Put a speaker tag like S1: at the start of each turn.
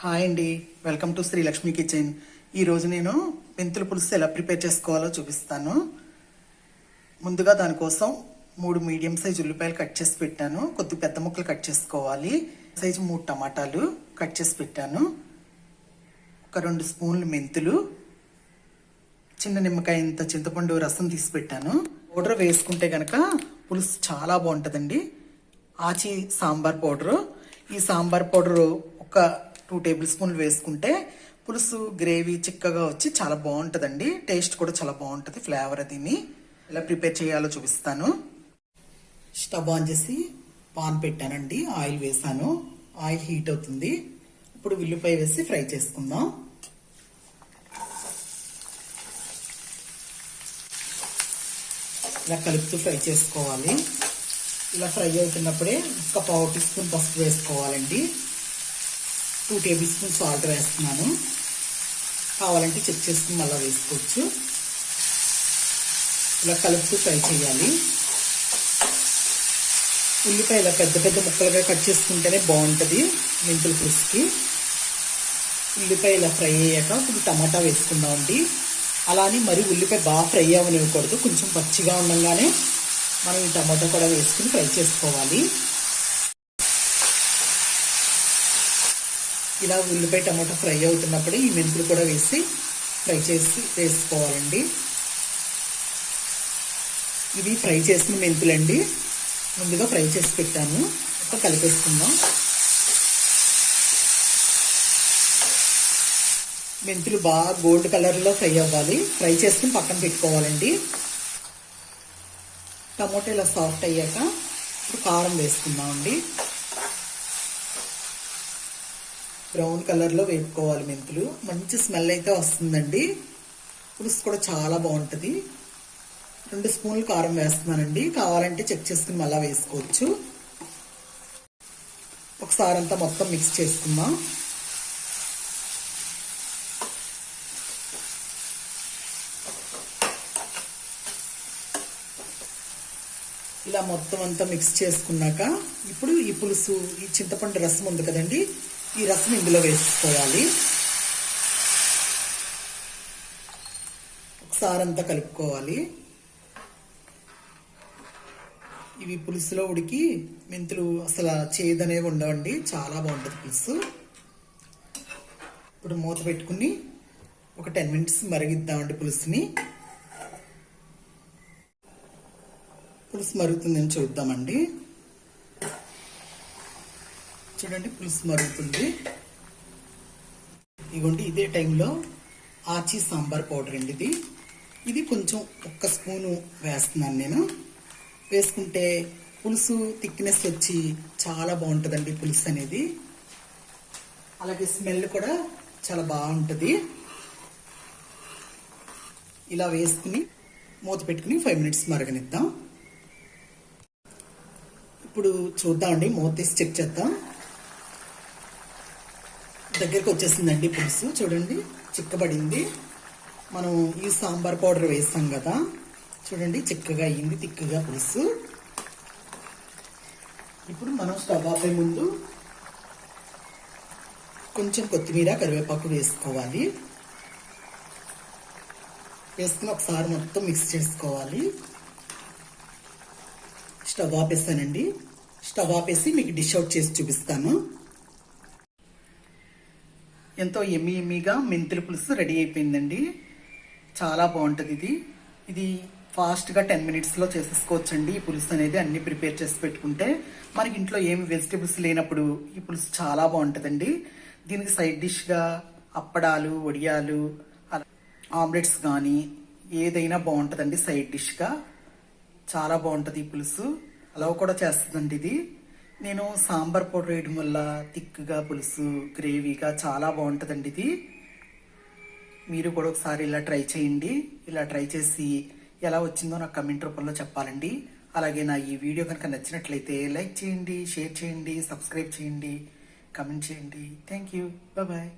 S1: Hi అండి. Welcome to Sri Lakshmi kitchen. ఈరోజు నేను మెంతుల పులుసు ఎలా ప్రిపేర్ చేసుకోవాలో చూపిస్తాను. ముందుగా దానికోసం మూడు మీడియం సైజ్ ఉల్లిపాయలు కట్ చేసి పెట్టాను. కొద్ది పెద్ద ముక్కలు కట్ చేసుకోవాలి. సైజు మూడు టమాటాలు కట్ చేసి పెట్టాను. ఒక రెండు స్పూన్లు మెంతులు. చిన్న నిమ్మకాయ ఇంత చింతపండు రసం తీసి పెట్టాను. పౌడర్ వేసుకుంటే కనుక పులుసు చాలా బాగుంటుందండి. ఆచి సాంబార్ పౌడరు. ఈ సాంబార్ పౌడరు ఒక టూ టేబుల్ స్పూన్లు వేసుకుంటే పులుసు గ్రేవీ చిక్కగా వచ్చి చాలా బాగుంటుందండి. టేస్ట్ కూడా చాలా బాగుంటుంది ఫ్లేవర్ దీన్ని ఎలా ప్రిపేర్ చేయాలో చూపిస్తాను. స్టవ్ ఆన్ చేసి పాన్ పెట్టానండి. ఆయిల్ వేసాను. ఆయిల్ హీట్ అవుతుంది. ఇప్పుడు ఉల్లిపాయ వేసి ఫ్రై చేసుకుందాం. ఇలా కలుపుతూ ఫ్రై చేసుకోవాలి. ఇలా ఫ్రై అవుతున్నప్పుడే ఒక పావు టీ స్పూన్ పసుపు వేసుకోవాలండి. టూ టేబుల్ స్పూన్ సాల్ట్ వేస్తున్నాను. కావాలంటే చెక్ చేసుకుని మళ్ళీ వేసుకోవచ్చు. ఇలా కలుపుతూ ఫ్రై చేయాలి. ఉల్లిపాయ ఇలా పెద్ద పెద్ద ముక్కలుగా కట్ చేసుకుంటేనే బాగుంటుంది మెంతుల పులుసుకి ఉల్లిపాయ ఇలా ఫ్రై అయ్యాక ఇప్పుడు టమాటా వేసుకుందామండి అలానే మరి ఉల్లిపాయ బాగా ఫ్రై అవ్వనివ్వకూడదు. కొంచెం పచ్చిగా ఉండగానే మనం ఈ టమాటా కూడా వేసుకుని ఫ్రై చేసుకోవాలి. ఇలా ఉల్లిపాయ టమాటా ఫ్రై అవుతున్నప్పుడు ఈ మెంతులు కూడా వేసి ఫ్రై చేసి వేసుకోవాలండి. ఇవి ఫ్రై చేసిన మెంతులండి. ముందుగా ఫ్రై చేసి పెట్టాను. ఒక కలిపేసుకుందాం. మెంతులు బాగా గోల్డ్ కలర్లో ఫ్రై అవ్వాలి. ఫ్రై చేసుకుని పక్కన పెట్టుకోవాలండి. టమోటా ఇలా సాఫ్ట్ అయ్యాక ఇప్పుడు కారం వేసుకుందామండి. బ్రౌన్ కలర్లో వేపుకోవాలి మెంతులు. మంచి స్మెల్ అయితే వస్తుందండి. పులుసు కూడా చాలా బాగుంటుంది. రెండు స్పూన్లు కారం వేస్తున్నానండి. కావాలంటే చెక్ చేసుకుని మళ్ళీ వేసుకోవచ్చు. ఒకసారి అంతా మొత్తం మిక్స్ చేసుకుందాం. ఇలా మొత్తం అంతా మిక్స్ చేసుకున్నాక ఇప్పుడు ఈ పులుసు ఈ చింతపండు రసం ఉంది కదండి ఈ రసం ఇందులో వేసుకోవాలి. ఒకసారి అంతా కలుపుకోవాలి. ఇవి పులుసులో ఉడికి మెంతులు అసలు చేదనేవి ఉండవండి. చాలా బాగుంటుంది పులుసు. ఇప్పుడు మూత పెట్టుకుని ఒక టెన్ మినిట్స్ మరిగిద్దామండి పులుసుని. పులుసు మరుగుతుందని చూద్దామండి. చూడండి పులుసు మరుగుతుంది. ఇగోండి ఇదే టైంలో ఆచి సాంబార్ పౌడర్ అండి ఇది. ఇది కొంచెం ఒక్క స్పూను వేస్తున్నాను నేను. వేసుకుంటే పులుసు థిక్నెస్ వచ్చి చాలా బాగుంటుందండి పులుసు అనేది. అలాగే స్మెల్ కూడా చాలా బాగుంటుంది. ఇలా వేసుకుని మూత పెట్టుకుని ఫైవ్ మినిట్స్ మరగనిద్దాం. ఇప్పుడు చూద్దామండి మూత తీసి చెక్ చేద్దాం. దగ్గరికి వచ్చేసిందండి పులుసు. చూడండి చిక్కబడింది. మనం ఈ సాంబార్ పౌడర్ వేస్తాం కదా. చూడండి చిక్కగా అయ్యింది తిక్కగా పులుసు. ఇప్పుడు మనం స్టవ్ ఆపే ముందు కొంచెం కొత్తిమీర కరివేపాకు వేసుకోవాలి. వేసుకుని ఒకసారి మొత్తం మిక్స్ చేసుకోవాలి. స్టవ్ ఆపేస్తానండి స్టవ్ ఆపేసి మీకు డిష్ అవుట్ చేసి చూపిస్తాను. ఎంతో ఎమ్మి ఎమ్మిగా మెంతుల పులుసు రెడీ అయిపోయిందండి. చాలా బాగుంటుంది ఇది. ఇది ఫాస్ట్గా టెన్ మినిట్స్లో చేసేసుకోవచ్చండి. ఈ పులుసు అనేది అన్ని ప్రిపేర్ చేసి పెట్టుకుంటే మనకి ఇంట్లో ఏమి వెజిటేబుల్స్ లేనప్పుడు ఈ పులుసు చాలా బాగుంటుందండి. దీనికి సైడ్ డిష్గా అప్పడాలు వడియాలు ఆమ్లెట్స్ కానీ ఏదైనా బాగుంటుందండి సైడ్ డిష్గా. చాలా బాగుంటుంది ఈ పులుసు. అలా కూడా చేస్తుందండి ఇది. నేను సాంబార్ పౌడర్ వేయడం వల్ల థిక్గా పులుసు గ్రేవీగా చాలా బాగుంటుందండి ఇది. మీరు కూడా ఒకసారి ఇలా ట్రై చేయండి. ఇలా ట్రై చేసి ఎలా వచ్చిందో నాకు కమెంట్ రూపంలో చెప్పాలండి. అలాగే నా ఈ వీడియో కనుక నచ్చినట్లయితే లైక్ చేయండి షేర్ చేయండి సబ్స్క్రైబ్ చేయండి కమెంట్ చేయండి. Thank you. బాయ్.